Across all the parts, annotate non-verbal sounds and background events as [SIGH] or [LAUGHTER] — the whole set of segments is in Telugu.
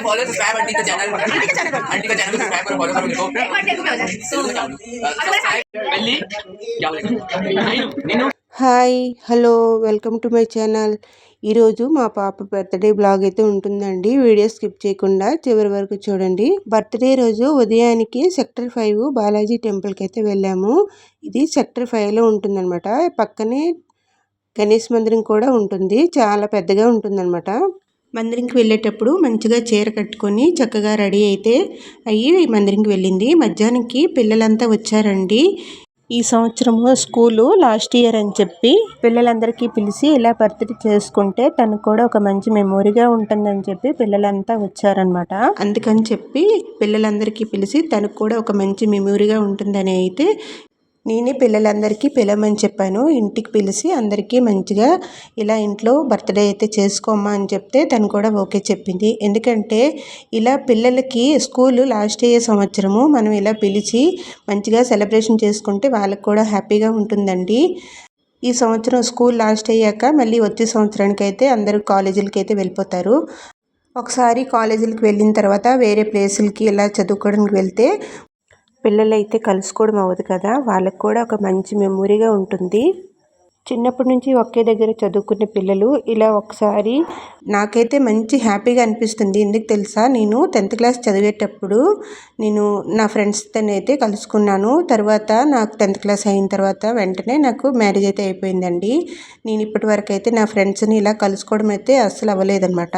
फॉलो सब्सक्राइब आंटी का चैनल आंटी का चैनल आंटी का चैनल सब्सक्राइब करो फॉलो करो देखो पहली क्या बोलेगा Neenu hi hello welcome to my channel ఈరోజు మా పాప బర్త్డే బ్లాగ్ అయితే ఉంటుందండి వీడియో స్కిప్ చేయకుండా చివరి వరకు చూడండి బర్త్డే రోజు ఉదయానికి సెక్టర్ ఫైవ్ బాలాజీ టెంపుల్కి అయితే వెళ్ళాము ఇది సెక్టర్ ఫైవ్లో ఉంటుందన్నమాట పక్కనే గణేష్ మందిరం కూడా ఉంటుంది. చాలా పెద్దగా ఉంటుందన్నమాట. మందిరంకి వెళ్ళేటప్పుడు మంచిగా చీర కట్టుకొని చక్కగా రెడీ అయితే అయ్యి మందిరంకి వెళ్ళింది. మధ్యాహ్నానికి పిల్లలంతా వచ్చారండి. ఈ సంవత్సరము స్కూలు లాస్ట్ ఇయర్ అని చెప్పి పిల్లలందరికీ పిలిచి ఇలా బర్త్డే చేసుకుంటే తనకు కూడా ఒక మంచి మెమొరీగా ఉంటుందని చెప్పి పిల్లలంతా వచ్చారనమాట అందుకని చెప్పి పిల్లలందరికీ పిలిచి తనకు కూడా ఒక మంచి మెమొరీగా ఉంటుందని అయితే నేనే పిల్లలందరికీ పిలవమని చెప్పాను. ఇంటికి పిలిచి అందరికీ మంచిగా ఇలా ఇంట్లో బర్త్డే అయితే చేసుకోమ్మా అని చెప్తే తను కూడా ఓకే చెప్పింది. ఎందుకంటే ఇలా పిల్లలకి స్కూల్ లాస్ట్ ఇయర్ సంవత్సరము మనం ఇలా పిలిచి మంచిగా సెలబ్రేషన్ చేసుకుంటే వాళ్ళకి కూడా హ్యాపీగా ఉంటుందండి. ఈ సంవత్సరం స్కూల్ లాస్ట్ అయ్యాక మళ్ళీ వచ్చే సంవత్సరానికి అయితే అందరూ కాలేజీలకి అయితే వెళ్ళిపోతారు. ఒకసారి కాలేజీలకు వెళ్ళిన తర్వాత వేరే ప్లేసులకి ఇలా చదువుకోవడానికి వెళ్తే పిల్లలైతే కలుసుకోవడం అవ్వదు కదా? వాళ్ళకు కూడా ఒక మంచి మెమొరీగా ఉంటుంది. చిన్నప్పటి నుంచి ఒకే దగ్గర చదువుకునే పిల్లలు ఇలా ఒకసారి నాకైతే మంచి హ్యాపీగా అనిపిస్తుంది. ఎందుకు తెలుసా? నేను టెన్త్ క్లాస్ చదివేటప్పుడు నేను నా ఫ్రెండ్స్తో అయితే కలుసుకున్నాను. తర్వాత నాకు టెన్త్ క్లాస్ అయిన తర్వాత వెంటనే నాకు మ్యారేజ్ అయితే అయిపోయిందండి. నేను ఇప్పటి వరకు అయితే నా ఫ్రెండ్స్ని ఇలా కలుసుకోవడం అయితే అస్సలు అవ్వలేదన్నమాట.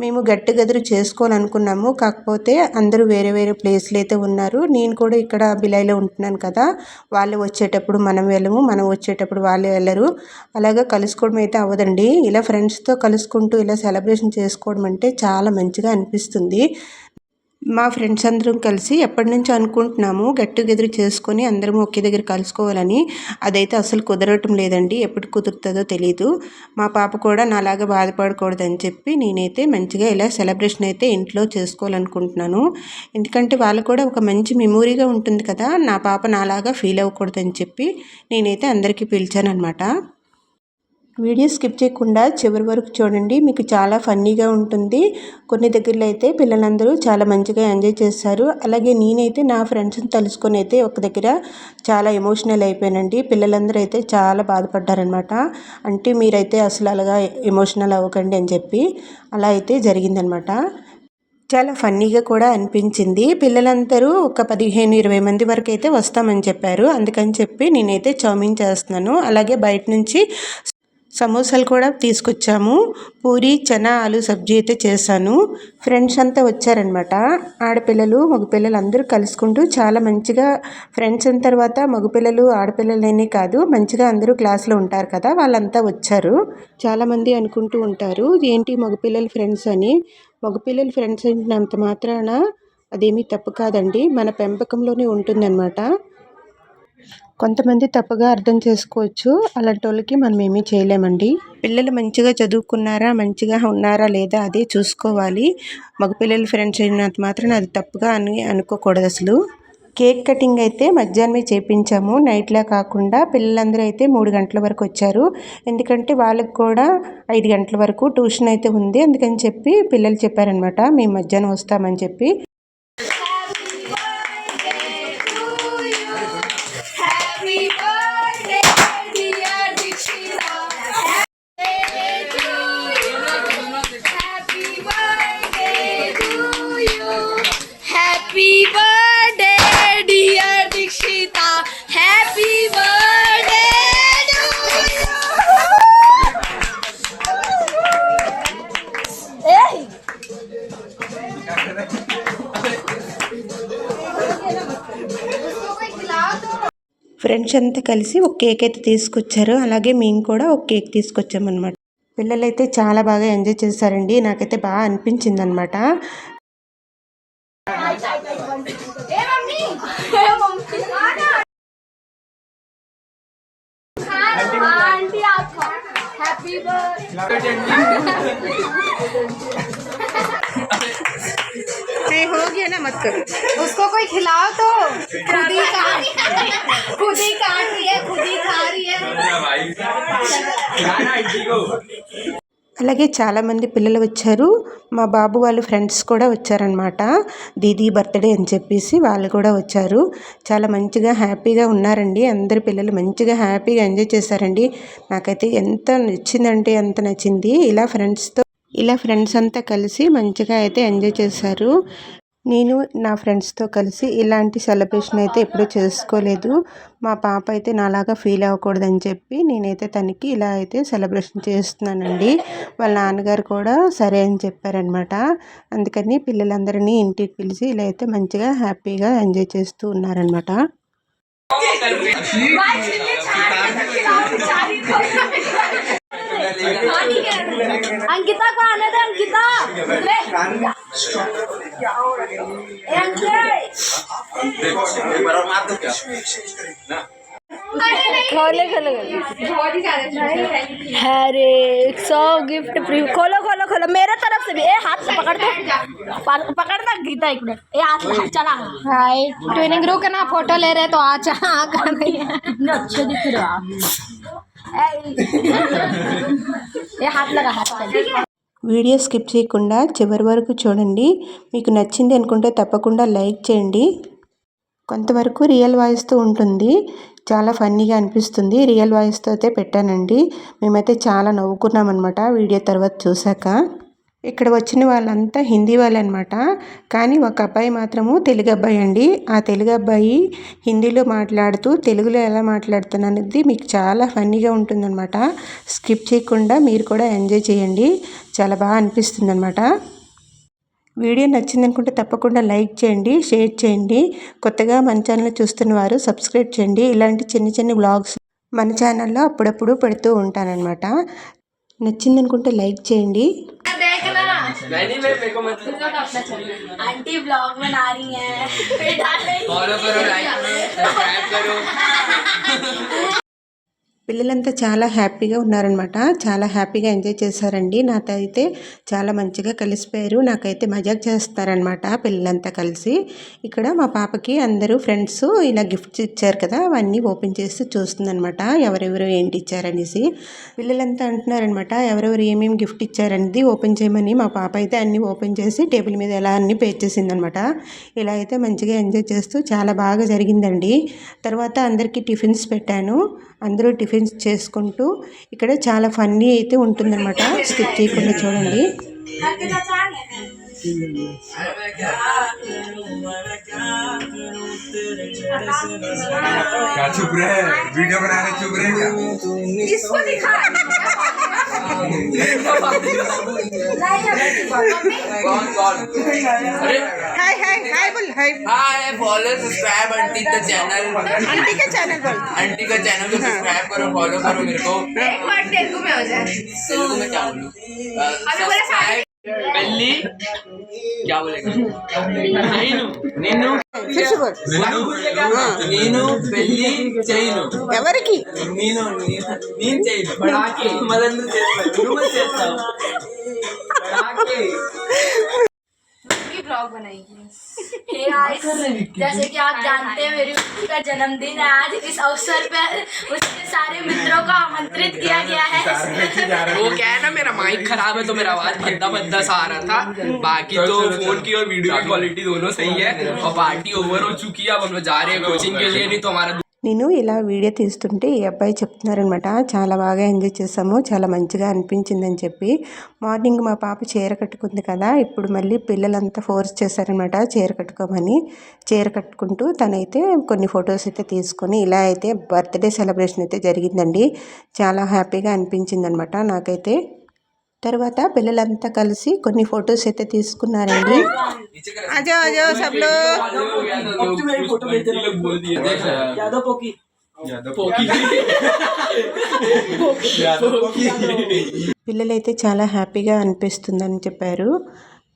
మేము గట్టిగదురు చేసుకోవాలనుకున్నాము. కాకపోతే అందరూ వేరే వేరే ప్లేస్లు అయితే ఉన్నారు. నేను కూడా ఇక్కడ బిలాయిలో ఉంటున్నాను కదా. వాళ్ళు వచ్చేటప్పుడు మనం వెళ్ళము. మనం వచ్చేటప్పుడు వాళ్ళు వెళ్ళరు అలాగా కలుసుకోవడం అయితే అవ్వదండి. ఇలా ఫ్రెండ్స్తో కలుసుకుంటూ ఇలా సెలబ్రేషన్ చేసుకోవడం అంటే చాలా మంచిగా అనిపిస్తుంది. మా ఫ్రెండ్స్ అందరం కలిసి ఎప్పటి నుంచో అనుకుంటున్నాము గెట్ టుగెదర్ చేసుకొని అందరం ఒకే దగ్గర కలుసుకోవాలని. అదైతే అసలు కుదరటం లేదండి ఎప్పుడు కుదురుతుందో తెలియదు మా పాప కూడా నాలాగా బాధపడకూడదని చెప్పి నేనైతే మంచిగా ఇలా సెలబ్రేషన్ అయితే ఇంట్లో చేసుకోవాలనుకుంటున్నాను. ఎందుకంటే వాళ్ళు కూడా ఒక మంచి మెమొరీగా ఉంటుంది కదా నా పాప నాలాగా ఫీల్ అవ్వకూడదని చెప్పి నేనైతే అందరికీ పిలిచాను అనమాట వీడియో స్కిప్ చేయకుండా చివరి వరకు చూడండి. మీకు చాలా ఫన్నీగా ఉంటుంది. కొన్ని దగ్గరలో అయితే పిల్లలందరూ చాలా మంచిగా ఎంజాయ్ చేస్తారు. అలాగే నేనైతే నా ఫ్రెండ్స్ని తలుసుకొని అయితే ఒక దగ్గర చాలా ఎమోషనల్ అయిపోయానండి. పిల్లలందరూ అయితే చాలా బాధపడ్డారనమాట అంటే మీరైతే అసలు అలాగా ఎమోషనల్ అవ్వకండి అని చెప్పి అలా అయితే జరిగిందనమాట చాలా ఫన్నీగా కూడా అనిపించింది. పిల్లలందరూ ఒక పదిహేను ఇరవై మంది వరకు అయితే వస్తామని చెప్పారు. అందుకని చెప్పి నేనైతే చౌమిన్ చేస్తున్నాను. అలాగే బయట నుంచి సమోసాలు కూడా తీసుకొచ్చాము. పూరి చనా ఆలు సబ్జీ అయితే చేశాను. ఫ్రెండ్స్ అంతా వచ్చారనమాట ఆడపిల్లలు మగపిల్లలు అందరూ కలుసుకుంటూ చాలా మంచిగా ఫ్రెండ్స్ అయిన తర్వాత మగపిల్లలు ఆడపిల్లలనే కాదు మంచిగా అందరూ క్లాస్లో ఉంటారు కదా వాళ్ళంతా వచ్చారు. చాలామంది అనుకుంటూ ఉంటారు ఏంటి మగపిల్లలు ఫ్రెండ్స్ అని? మగపిల్లలు ఫ్రెండ్స్ అయినంత మాత్రాన అదేమీ తప్పు కాదండి. మన పెంపకంలోనే ఉంటుందన్నమాట. కొంతమంది తప్పుగా అర్థం చేసుకోవచ్చు. అలాంటి వాళ్ళకి మనం ఏమీ చేయలేమండి. పిల్లలు మంచిగా చదువుకున్నారా మంచిగా ఉన్నారా లేదా అదే చూసుకోవాలి. మగపిల్లలు ఫ్రెండ్స్ అయినంత మాత్రం అది తప్పుగా అని అనుకోకూడదు అసలు. కేక్ కటింగ్ అయితే మధ్యాహ్నమే చేపించాము. నైట్లా కాకుండా పిల్లలందరూ అయితే మూడు గంటల వరకు వచ్చారు. ఎందుకంటే వాళ్ళకి కూడా ఐదు గంటల వరకు ట్యూషన్ అయితే ఉంది. అందుకని చెప్పి పిల్లలు చెప్పారనమాట మేము మధ్యాహ్నం వస్తామని చెప్పి. ఫ్రెండ్స్ అంతా కలిసి ఒక కేక్ అయితే తీసుకొచ్చారు అలాగే మేము కూడా ఒక కేక్ తీసుకొచ్చామన్నమాట పిల్లలైతే చాలా బాగా ఎంజాయ్ చేశారండి నాకైతే బాగా అనిపించింది అనమాట Hey, mummy! Hey, mummy! Aunty आपको हैप्पी बर्थडे हो गया ना मत करो उसको कोई खिलाओ तो खुद ही काट खुद ही काट रही है खुद ही खा रही है అలాగే చాలామంది పిల్లలు వచ్చారు. మా బాబు వాళ్ళ ఫ్రెండ్స్ కూడా వచ్చారనమాట దీదీ బర్త్డే అని చెప్పేసి వాళ్ళు కూడా వచ్చారు. చాలా మంచిగా హ్యాపీగా ఉన్నారండి. అందరు పిల్లలు మంచిగా హ్యాపీగా ఎంజాయ్ చేశారండి. నాకైతే ఎంత నచ్చిందంటే ఎంత నచ్చింది. ఇలా ఫ్రెండ్స్తో ఇలా ఫ్రెండ్స్ అంతా కలిసి మంచిగా అయితే ఎంజాయ్ చేశారు. నేను నా ఫ్రెండ్స్తో కలిసి ఇలాంటి సెలబ్రేషన్ అయితే ఎప్పుడూ చేసుకోలేదు. మా పాప అయితే నాలాగా ఫీల్ అవ్వకూడదని చెప్పి నేనైతే తనకి ఇలా అయితే సెలబ్రేషన్ చేస్తున్నానండి. వాళ్ళ నాన్నగారు కూడా సరే అని చెప్పారనమాట అందుకని పిల్లలందరినీ ఇంటికి పిలిచి ఇలా అయితే మంచిగా హ్యాపీగా ఎంజాయ్ చేస్తూ ఉన్నారనమాట अंकिता को आने दे अंकिता। ले। खोले खोलो अरे सौ गिफ्ट फ्री खोलो खोलो खोलो। मेरे तरफ़ से भी। ए हाथ से पकड़ दो। प- पकड़ना गीता एक मिनट। ए हाथ हाथ चला। हाय ट्विनिंग ग्रुप का ना फ़ोटो ले रहे तो आ चला कर रही है। अच्छे दिख रहा। వీడియో స్కిప్ చేయకుండా చివరి వరకు చూడండి. మీకు నచ్చింది అనుకుంటే తప్పకుండా లైక్ చేయండి. కొంతవరకు రియల్ వాయిస్తో ఉంటుంది. చాలా ఫన్నీగా అనిపిస్తుంది. రియల్ వాయిస్తో అయితే పెట్టానండి. మేమైతే చాలా నవ్వుకున్నాం అనమాట వీడియో తర్వాత చూశాక. ఇక్కడ వచ్చిన వాళ్ళంతా హిందీ వాళ్ళే అనమాట కానీ ఒక అబ్బాయి మాత్రము తెలుగు అబ్బాయి అండి. ఆ తెలుగు అబ్బాయి హిందీలో మాట్లాడుతూ తెలుగులో ఎలా మాట్లాడుతున్నది మీకు చాలా ఫన్నీగా ఉంటుందన్నమాట. స్కిప్ చేయకుండా మీరు కూడా ఎంజాయ్ చేయండి. చాలా బాగా అనిపిస్తుంది అనమాట వీడియో నచ్చింది అనుకుంటే తప్పకుండా లైక్ చేయండి షేర్ చేయండి. కొత్తగా మన ఛానల్ చూస్తున్న వారు సబ్స్క్రైబ్ చేయండి. ఇలాంటి చిన్న చిన్న బ్లాగ్స్ మన ఛానల్లో అప్పుడప్పుడు పెడుతూ ఉంటానన్నమాట. నచ్చింది అనుకుంటే లైక్ చేయండి. नहीं मैं मेरे को मत आंटी ब्लॉग बना रही है। [LAUGHS] डाल रही फॉलो करो लाइक करो सब्सक्राइब करो। [LAUGHS] పిల్లలంతా చాలా హ్యాపీగా ఉన్నారనమాట చాలా హ్యాపీగా ఎంజాయ్ చేశారండి. నాతో అయితే చాలా మంచిగా కలిసిపోయారు. నాకైతే మజాక్ చేస్తారనమాట పిల్లలంతా కలిసి. ఇక్కడ మా పాపకి అందరూ ఫ్రెండ్స్ ఇలా గిఫ్ట్స్ ఇచ్చారు కదా అవన్నీ ఓపెన్ చేసి చూస్తుందనమాట ఎవరెవరు ఏంటి ఇచ్చారనేసి. పిల్లలంతా అంటున్నారనమాట ఎవరెవరు ఏమేమి గిఫ్ట్ ఇచ్చారనేది ఓపెన్ చేయమని. మా పాప అయితే అన్నీ ఓపెన్ చేసి టేబుల్ మీద ఎలా అన్నీ పే చేసిందనమాట ఇలా అయితే మంచిగా ఎంజాయ్ చేస్తూ చాలా బాగా జరిగిందండి. తర్వాత అందరికీ టిఫిన్స్ పెట్టాను. అందరూ టిఫిన్స్ చేసుకుంటూ ఇక్కడ చాలా ఫన్నీ అయితే ఉంటుందన్నమాట స్కిప్ చేయకుండా చూడండి क्या चुप रहे वीडियो बना रहे चुप रहे क्या इसको दिखा हाय हाय हाय बोल hi hi follow subscribe aunty का चैनल आंटी का चैनल बोल. आंटी का चैनल को सब्सक्राइब करो फॉलो करो मेरे को. एक बार तेलुगु में हो जाए. तेलुगु में क्या बोलूँ? अभी बोला सारे పెళ్ళి చైను నిన్ను నేను పెళ్ళి చేయను. ఎవరికి? నేను నేను చైను మదంతా చేస్తాను చేస్తావు. ब्लॉग बनाएगी। [LAUGHS] जैसे कि आप जानते हैं मेरी का जन्मदिन है आज। इस अवसर पर उसके सारे मित्रों को आमंत्रित किया गया है। वो क्या है ना मेरा माइक खराब है तो मेरा आवाज़ भद्दा भद्दा सा आ रहा था। बाकी तो फ़ोन की और वीडियो की क्वालिटी दोनों सही है। और पार्टी ओवर हो चुकी है अब हम लोग जा रहे हैं कोचिंग के लिए नहीं तो हमारा నేను ఇలా వీడియో తీస్తుంటే ఈ అబ్బాయి చెప్తున్నారనమాట చాలా బాగా ఎంజాయ్ చేసాము చాలా మంచిగా అనిపించిందని చెప్పి. మార్నింగ్ మా పాప చీర కట్టుకుంది కదా ఇప్పుడు మళ్ళీ పిల్లలంతా ఫోర్స్ చేశారనమాట చీర కట్టుకోమని. చీర కట్టుకుంటూ తనైతే కొన్ని ఫొటోస్ అయితే తీసుకొని ఇలా అయితే బర్త్డే సెలబ్రేషన్ అయితే జరిగిందండి. చాలా హ్యాపీగా అనిపించింది అనమాట నాకైతే. తర్వాత పిల్లలంతా కలిసి కొన్ని ఫొటోస్ అయితే తీసుకున్నారండి. అజో అజో సబ్లు. పిల్లలైతే చాలా హ్యాపీగా అనిపిస్తుందని చెప్పారు.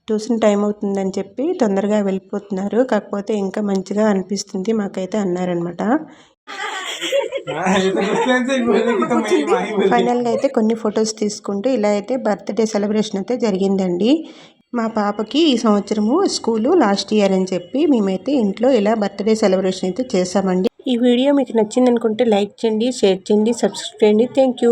ట్యూషన్ టైం అవుతుందని చెప్పి తొందరగా వెళ్ళిపోతున్నారు. కాకపోతే ఇంకా మంచిగా అనిపిస్తుంది మాకైతే అన్నారనమాట ఫైనల్గా అయితే కొన్ని ఫొటోస్ తీసుకుంటూ ఇలా అయితే బర్త్డే సెలబ్రేషన్ అయితే జరిగిందండి. మా పాపకి ఈ సంవత్సరము స్కూలు లాస్ట్ ఇయర్ అని చెప్పి మేమైతే ఇంట్లో ఇలా బర్త్డే సెలబ్రేషన్ అయితే చేసామండి ఈ వీడియో మీకు నచ్చింది అనుకుంటే లైక్ చేయండి షేర్ చేయండి సబ్స్క్రైబ్ చేయండి. థ్యాంక్